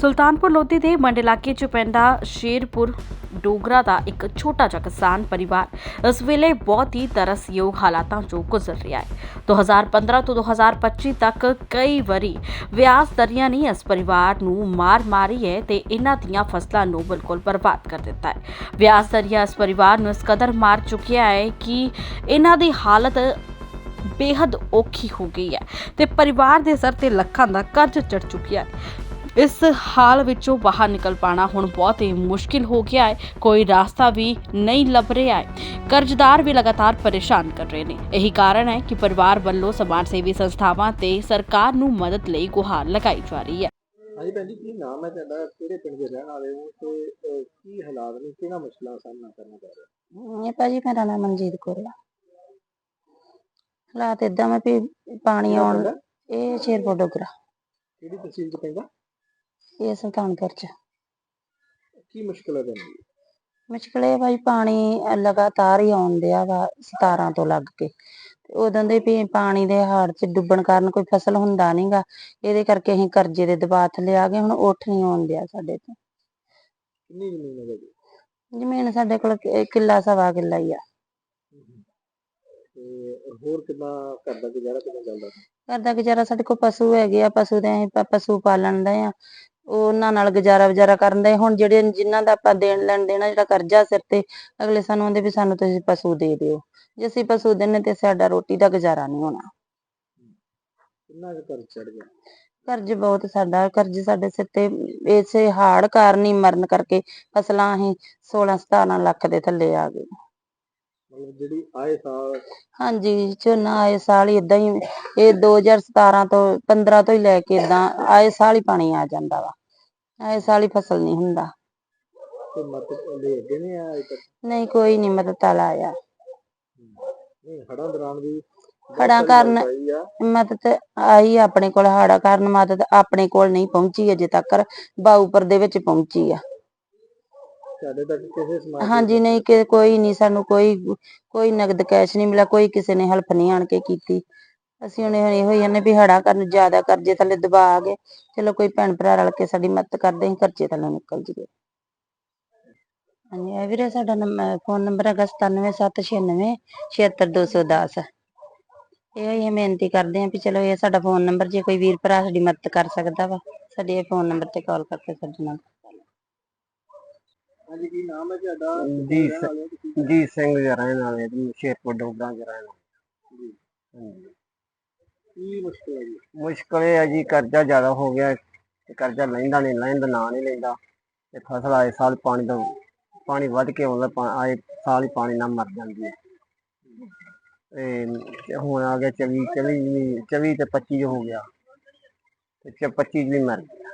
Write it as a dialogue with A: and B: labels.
A: ਸੁਲਤਾਨਪੁਰ ਲੋਧੀ ਦੇ ਮੰਡ ਇਲਾਕੇ 'ਚ ਪੈਂਦਾ ਸ਼ੇਰਪੁਰ ਡੋਗਰਾ ਦਾ ਇੱਕ ਛੋਟਾ ਜਿਹਾ ਕਿਸਾਨ ਪਰਿਵਾਰ। ਇਸ ਵੇਲੇ ਬਹੁਤ ਹੀ ਤਰਸਯੋਗ ਹਾਲਾਤਾਂ 'ਚੋਂ ਗੁਜ਼ਰ ਰਿਹਾ ਹੈ। 2015 ਤੋਂ 2025 ਤੱਕ ਕਈ ਵਾਰੀ ਵਿਆਸ ਦਰਿਆ ਨੇ ਇਸ ਪਰਿਵਾਰ ਨੂੰ ਮਾਰ ਮਾਰੀ ਹੈ ਤੇ ਇਹਨਾਂ ਦੀਆਂ ਫਸਲਾਂ ਨੂੰ ਬਿਲਕੁਲ ਬਰਬਾਦ ਕਰ ਦਿੱਤਾ ਹੈ। ਵਿਆਸ ਦਰਿਆ ਇਸ ਪਰਿਵਾਰ ਨੂੰ ਇਸ ਕਦਰ ਮਾਰ ਚੁੱਕਿਆ ਹੈ ਕਿ ਇਹਨਾਂ ਦੀ ਹਾਲਤ ਬੇहद ਔਖੀ ਹੋ ਗਈ ਹੈ ਤੇ ਪਰਿਵਾਰ ਦੇ ਸਿਰ ਤੇ ਲੱਖਾਂ ਦਾ ਕਰਜ਼ ਚੜ ਚੁੱਕਿਆ ਹੈ। ਇਸ ਹਾਲ ਵਿੱਚੋਂ ਬਾਹਰ ਨਿਕਲ ਪਾਣਾ ਹੁਣ ਬਹੁਤ ਹੀ ਮੁਸ਼ਕਿਲ ਹੋ ਗਿਆ ਹੈ ਕੋਈ ਰਾਸਤਾ ਵੀ ਨਹੀਂ ਲੱਭ ਰਿਹਾ ਹੈ ਕਰਜ਼ਦਾਰ ਵੀ ਲਗਾਤਾਰ ਪਰੇਸ਼ਾਨ ਕਰ ਰਹੇ ਨੇ ਇਹੀ ਕਾਰਨ ਹੈ ਕਿ ਪਰਿਵਾਰ ਵੱਲੋਂ ਸਮਾਜ ਸੇਵੀ ਸੰਸਥਾਵਾਂ ਤੇ ਸਰਕਾਰ ਨੂੰ ਮਦਦ ਲਈ ਗੁਹਾਰ ਲਗਾਈ ਜਾ ਰਹੀ ਹੈ
B: ਹਾਂਜੀ ਭੈਣ ਜੀ ਕੀ ਨਾਮ ਹੈ ਤੁਹਾਡਾ ਕਿਹੜੇ ਪਿੰਡ ਦੇ ਰਹਿਣ ਵਾਲੇ ਹੋ ਤੇ ਅਹ, ਕੀ ਹਾਲਾਤ ਨੇ ਕਿਹੜਾ ਮੁਸ਼ਕਲਾਂ ਦਾ ਸਾਹਮਣਾ ਕਰਨਾ ਪੈ ਰਿਹਾ
C: ਇਹ ਭਾਜੀ ਮੇਰਾ ਨਾਮ ਮਨਜੀਤ ਕੌਰ ਆ ਹਾਲਾਤ ਏਦਾਂ ਮੈਂ ਵੀ ਪਾਣੀ
B: ਕਿਹੜਾ
C: ਆਉਣ
B: ਪਿੰਡ ਹੈ?
C: ਇਹ ਸ਼ੇਰਪੁਰ ਡੋਗਰਾ
B: ਕਿਹੜੀ ਤਹਿਸੀਲ ਚ ਪੈਂਦਾ
C: ਇਹ ਸੁਲਤਾਨਪੁਰ ਚ
B: ਕੀ ਮੁਸ਼ਕਲ ਹੈ ਜੀ
C: ਮੁਸ਼ਕਲ ਇਹ ਭਾਈ ਪਾਣੀ ਲਗਾਤਾਰ ਹੀ ਆਉਣ ਡਿਆ ਵਾ 17 ਤੋਂ ਲੱਗ ਕੇ। ਤੇ ਉਦੋਂ ਦੇ ਵੀ ਪਾਣੀ ਦੇ ਹਾੜ ਚ ਡੁੱਬਣ ਕਾਰਨ ਕੋਈ ਫਸਲ ਹੁੰਦਾ ਨਹੀਂਗਾ ਇਹਦੇ ਕਰਕੇ ਅਸੀਂ ਕਰਜ਼ੇ ਦੇ ਦਬਾਅ ਥੱਲੇ ਆ ਗਏ ਹੁਣ ਉੱਠ ਨਹੀਂ ਆਉਣ ਡਿਆ ਸਾਡੇ ਤੋਂ
B: ਕਿੰਨੀ ਜ਼ਮੀਨ ਹੈ ਜੀ
C: ਜ਼ਮੀਨ ਸਾਡੇ ਕੋਲ ਕਿ- ਕਿੱਲਾ ਸਵਾ ਕਿੱਲਾ ਹੀ ਆ।
B: ਤੇ ਹੋਰ ਕਿੰਨਾ ਘਰ ਦਾ ਗੁਜ਼ਾਰਾ ਕਿੰਨਾ ਚੱਲਦਾ?
C: ਘਰ ਦਾ ਗੁਜ਼ਾਰਾ ਸਾਡੇ ਕੋਲ ਪਸ਼ੂ ਹੈਗੇ ਆ ਪਸ਼ੂ ਦੇ ਅਸੀਂ ਪ- ਪਸ਼ੂ ਪਾਲਣ ਦੇ ਆ। ਉਹਨਾਂ ਨਾਲ ਗੁਜ਼ਾਰਾ ਵਜ਼ਾਰਾ ਕਰਨ ਦੇ ਹੁਣ ਜਿਹੜੇ ਜਿਨ੍ਹਾਂ ਦਾ ਆਪਾਂ ਦੇਣ ਲੈਣ ਦੇਣਾ ਜਿਹੜਾ ਕਰਜ਼ਾ ਸਿਰ ਤੇ ਅਗਲੇ ਸਾਨੂੰ ਆਂਦੇ ਵੀ ਸਾਨੂੰ ਤੁਸੀਂ ਪਸ਼ੂ ਦੇ ਦਿਓ। ਜੇ ਅਸੀਂ ਪਸ਼ੂ ਦਿੰਨੇ ਤੇ ਸਾਡਾ ਰੋਟੀ ਦਾ ਗੁਜ਼ਾਰਾ ਨਹੀਂ ਹੋਣਾ।
B: ਕਿੰਨਾ ਕੁ ਘਰ ਚੜ ਗਿਆ?
C: ਕਰਜ਼ ਬਹੁਤ ਸਾਡਾ ਕਰਜ਼ ਸਾਡੇ ਸਿਰ ਤੇ ਇਸੇ ਹਾੜ ਕਾਰਨ ਹੀ ਮਰਨ ਕਰਕੇ ਫਸਲਾਂ ਅਸੀਂ 16 17 ਲੱਖ ਦੇ ਥੱਲੇ ਆ ਗਏ।
B: ਮਤਲਬ ਜਿਹੜੀ ਆਏ ਸਾਲ
C: ਹਾਂਜੀ ਝੋਨਾ ਆਏ ਸਾਲ ਹੀ ਇਦਾਂ ਹੀ ਇਹ 2017 ਤੋਂ 15 ਤੋਂ ਹੀ ਲੈ ਕੇ ਇਦਾਂ ਆਏ ਸਾਲ ਹੀ ਪਾਣੀ ਆ ਜਾਂਦਾ ਵਾ। ਆਏ ਸਾਲ ਹੀ ਫਸਲ ਨਹੀਂ ਹੁੰਦਾ।
B: ਤੇ ਮਤ ਲੈ ਅੱਗੇ ਨਹੀਂ ਆਇਆ ਅਜੇ ਤੱਕ?
C: ਨਹੀਂ ਕੋਈ ਨਹੀਂ ਮਦਦ ਵਾਲਾ ਆਇਆ।
B: ਨਹੀਂ ਹੜਾਂ ਦੌਰਾਨ ਵੀ
C: ਕਾਰਨ-
B: ਮਦਦ ਆਈ
C: ਮਦਦ ਆਪਣੇ ਕੋਲ ਹਾੜਾ ਕਾਰਨ ਮਦਦ ਆਪਣੇ ਕੋਲ ਨਹੀਂ ਪਹੁੰਚੀ ਅਜੇ ਤੱਕ। ਬਾਊਪਰ ਦੇ ਵਿੱਚ ਪਹੁੰਚੀ ਆ।
B: ਸਾਡੇ ਤੱਕ ਕਿਸੇ ਸਮਾਜ
C: ਹਾਂਜੀ, ਨਹੀਂ, ਕਿ ਕੋਈ ਨਹੀਂ, ਸਾਨੂੰ ਕੋਈ ਕੋਈ ਨਗਦ ਕੈਸ਼ ਨਹੀਂ ਮਿਲਿਆ, ਕੋਈ ਕਿਸੇ ਨੇ ਹੈਲਪ ਨਹੀਂ ਆਣ ਕੇ ਕੀਤੀ। ਅਸੀਂ ਹੁਣ ਇਹੋ ਹੀ ਕਹਿੰਦੇ ਵੀ ਹੜਾ ਕਰਨ, ਜ਼ਿਆਦਾ ਕਰਜ਼ੇ ਥੱਲੇ ਦਬਾ ਆ ਗਏ ਚਲੋ ਕੋਈ ਭੈਣ ਭਰਾ ਰਲ ਕੇ ਸਾਡੀ ਮਦਦ ਕਰਦੇ, ਅਸੀਂ ਕਰਜ਼ੇ ਥੱਲੇ ਨਿਕਲ ਜੀਏ। ਹਾਂਜੀ, ਇਹ ਵੀਰੇ ਸਾਡਾ ਫੋਨ ਨੰਬਰ ਹੈਗਾ 97796 76210 ਹੀ ਬੇਨਤੀ ਕਰਦੇ ਹਾਂ ਵੀ ਚਲੋ ਇਹ ਸਾਡਾ ਫੋਨ ਨੰਬਰ ਜੇ ਕੋਈ ਵੀਰ ਭਰਾ ਸਾਡੀ ਮਦਦ ਕਰ ਸਕਦਾ ਵਾ, ਸਾਡੇ ਫੋਨ ਨੰਬਰ ਤੇ ਕਾਲ ਕਰਕੇ ਸਾਡੇ ਨਾਲ।
B: ਹਾਂਜੀ ਕੀ ਨਾਮ ਹੈ ਤੁਹਾਡਾ?
D: ਜੀ
B: ਤੁਸੀਂ?
D: ਜੀ ਸਿੰਘ ਵਾਲੇ ਜੀ ਸ਼ੇਰਪੁਰ ਡੋਗਰਾ
B: ਜੀ।
D: ਹਾਂਜੀ।
B: ਕੀ ਮੁਸ਼ਕਲ ਹੈ ਜੀ?
D: ਮੁਸ਼ਕਲ ਇਹ ਹੈ ਜੀ ਕਰਜ਼ਾ ਜ਼ਿਆਦਾ ਹੋ ਗਿਆ ਤੇ ਕਰਜ਼ਾ ਲੈਂਦਾ ਨਹੀਂ ਲੈਂਦਾ ਨਾਂ ਨਹੀਂ ਲੈਂਦਾ। ਤੇ ਫਸਲ ਆਏ ਸਾਲ ਪਾਣੀ ਦਾ ਪਾਣੀ ਵੱਧ ਕੇ ਆਉਂਦਾ ਪਾ- ਆਏ ਸਾਲ ਹੀ ਪਾਣੀ ਨਾਲ ਮਰ ਜਾਂਦੀ ਹੈ। ਤੇ ਹੁਣ ਆ ਗਿਆ 24 24 ਵੀ 24 ਤੇ 25 ਹੋ ਗਿਆ। ਤੇ ਚ 25 ਵੀ ਮਰ ਗਿਆ।